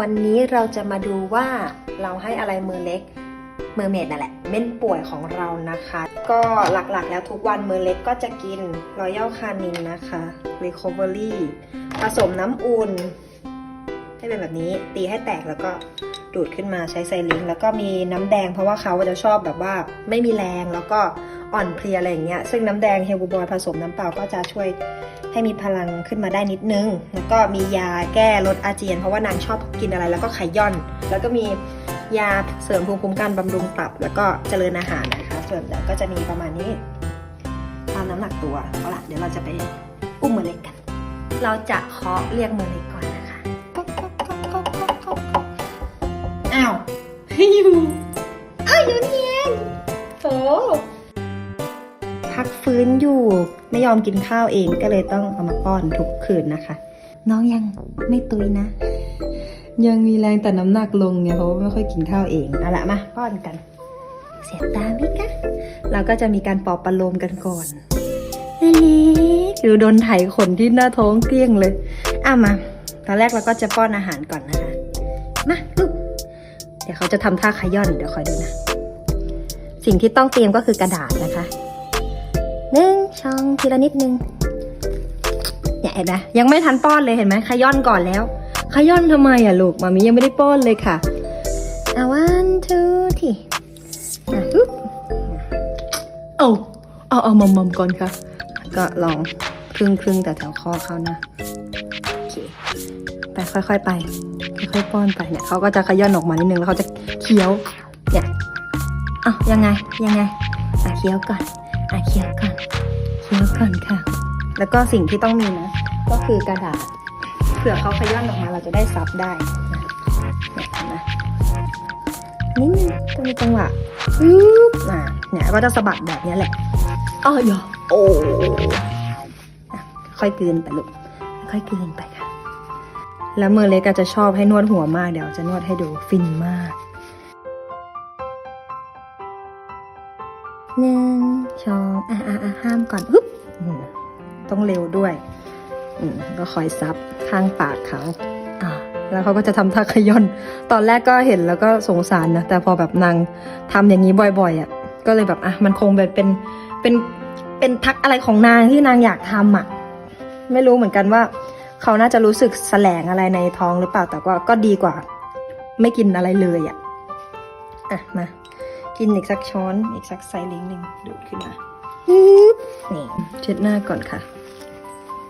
วันนี้เราจะมาดูว่าเราให้อะไรมือเล็กมือเมดนั่นแหละเม่นป่วยของเรานะคะ ก็หลักๆแล้วทุกวันมือเล็กก็จะกินรอยัลคานินนะคะ Recovery ผสมน้ำอุ่น ให้เป็นแบบนี้ตีให้แตกแล้วก็ดูดขึ้นมาใช้ไซลิงแล้วก็มีน้ำแดงเพราะว่าเขาจะชอบแบบว่าไม่มีแรงแล้วก็อ่อนเพลียอะไรอย่างเงี้ยซึ่งน้ำแดงเฮลบูบอยผสมน้ำเปล่าก็จะช่วย ให้มีพลังขึ้นมาได้นิดนึง แล้วก็มียาแก้ลดอาเจียน เพราะว่านางชอบกินอะไรแล้วก็ไขย่อน แล้วก็มียาเสริมภูมิคุ้มกันบำรุงตับ แล้วก็เจริญอาหารนะคะ ส่วนใหญ่ก็จะมีประมาณนี้ตามน้ำหนักตัวเอาล่ะเดี๋ยวเราจะไปอุ้มมือเล็กกัน เราจะเคาะเรียกมือเล็กก่อนนะคะอ้าวอยู่อ้าวอยู่นี่เองโถ พักฟื้นอยู่ ไม่ยอมกินข้าวเองก็เลยต้องเอามาป้อนทุกคืนนะคะ น้องยังไม่ตุยนะ ยังมีแรงแต่น้ำหนักลงเนี่ยเพราะว่าไม่ค่อยกินข้าวเองเอาละมาป้อนกัน เสียบตาไหมคะเราก็จะมีการปอบประโลมกันก่อนเล็กๆดูโดนไถขนที่หน้าท้องเกลี้ยงเลยอะมาตอนแรกเราก็จะป้อนอาหารก่อนนะคะมาลูกเดี๋ยวเขาจะทำท่าขย่อนเดี๋ยวคอยดูนะ สิ่งที่ต้องเตรียมก็คือกระดาษนะคะ หนึ่งช่องทีละนิดนึงเนี่ยเห็นไหมยังไม่ทันป้อนเลยเห็นไหมขย่อนก่อนแล้ว ขย่อนทำไมอะลูกมามียังไม่ได้ป้อนเลยค่ะอะ one two three อะฮึบเอาเอาเอามอมมอมก่อนค่ะ ก็ลองครึ่งครึ่งแต่แถวคอเขานะโอเคไปค่อยๆไป ค่อยๆป้อนไปเนี่ยเขาก็จะขย่อนออกมานิดนึงแล้วเขาจะเคี้ยวเนี่ยอะยังไงยังไงอะเคี้ยวก่อนอะเคี้ยว แล้วก็สิ่งที่ต้องมีนะ ก็คือกระดาษ เผื่อเขาขย่อนออกมาเราจะได้ซับได้นะเนี่ยเห็นไหมนิดนึงต้องมีจังหวะปึ๊บอะเนี่ยก็จะสะบัดแบบเนี้ยแหละอ้อยอโอ้อะค่อยกลืนไปลูกค่อยกลืนไปค่ะ แล้วมือเล็กก็จะชอบให้นวดหัวมากเดี๋ยวจะนวดให้ดูฟินมากหนึ่งสองอะอะอะห้ามก่อนฮึบอืม ต้องเร็วด้วยอืมก็คอยซับข้างปากเขาอ่าแล้วเขาก็จะทำท่าขย่อน ตอนแรกก็เห็นแล้วก็สงสารนะ แต่พอแบบนางทำอย่างนี้บ่อยๆอะ ก็เลยแบบอะมันคงเป็นเป็นเป็นเป็นทักอะไรของนางที่นางอยากทำอะ ไม่รู้เหมือนกันว่า เขาน่าจะรู้สึกแสลงอะไรในท้องหรือเปล่า แต่ว่าก็ดีกว่า ไม่กินอะไรเลยอะ่ะ อะมา กินอีกสักช้อน อีกสักไซลิงหนึ่งดูดขึ้นมาฮึบ นี่เช็ดหน้าก่อนค่ะ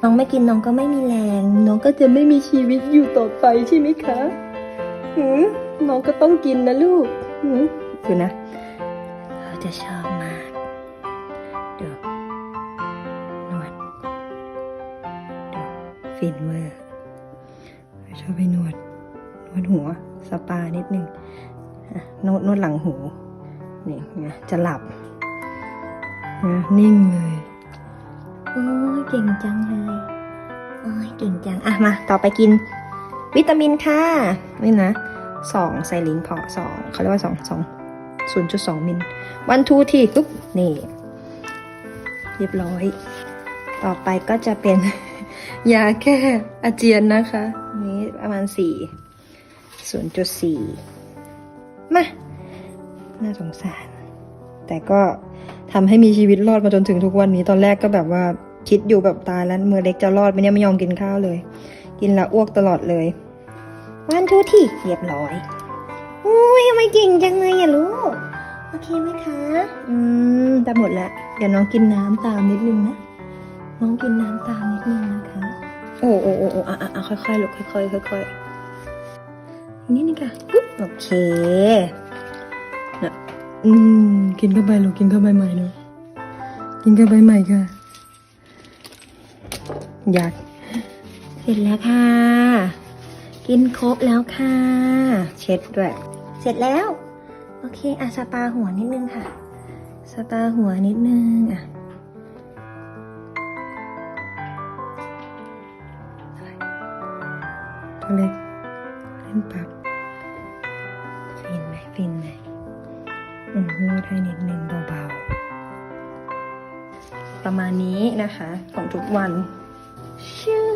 น้องไม่กินน้องก็ไม่มีแรง น้องก็จะไม่มีชีวิตอยู่ต่อไปใช่ไหมคะหืน้องก็ต้องกินนะลูกหืมดูนะเขาจะชอบมากดูนวดดูฟินเวอร์ชอบไปนวด นวดหัว สปานิดนึงนวดนวดหลังหู นี่ไงจะหลับ นะนิ่งเลยโอ้ยเก่งจังเลยโอ้ยเก่งจัง อะ มา ต่อไปกิน วิตามินค่ะนี่นะสองไซลิงพอสองเขาเรียกว่าสองสองศูนย์จุดสองมิลวันทูทีปุ๊บนี่ เรียบร้อย ต่อไปก็จะเป็น ยาแก้อาเจียนนะคะ นี้ประมาณสี่ศูนย์จุดสี่มา น่าสงสาร แต่ก็ ทำให้มีชีวิตรอดมาจนถึงทุกวันนี้ตอนแรกก็แบบว่าคิดอยู่แบบตายแล้วมือเล็กจะรอดไหมเนี่ยไม่ยอมกินข้าวเลย กินและอ้วกตลอดเลยวันทุที่เรียบร้อยอุ้ยทำไมเก่งจังเลยอะลูกโอเคไหมคะ อืมแต่หมดแล้วเดี๋ยวน้องกินน้ำตามนิดนึงนะ น้องกินน้ำตามนิดนึงนะคะ โอ้โอ้โอ้โอ้อะอะอะค่อยๆลูกค่อยๆค่อยๆอีกนิดนึงค่ะปุ๊บโอเคนะ อืมกินเข้าไปลูกกินเข้าไปใหม่ลูกกินเข้าไปใหม่ค่ะ อยาก เสร็จแล้วค่ะ กินครบแล้วค่ะ เช็ดด้วย เสร็จแล้ว โอเคอะสปาหัวนิดนึงค่ะ สปาหัวนิดนึงอะตัวเล็กเล่นปับฟินไหมฟินไหมอื มนวดให้นิดนึงเบาๆ ประมาณนี้นะคะ ของทุกวันชื่อ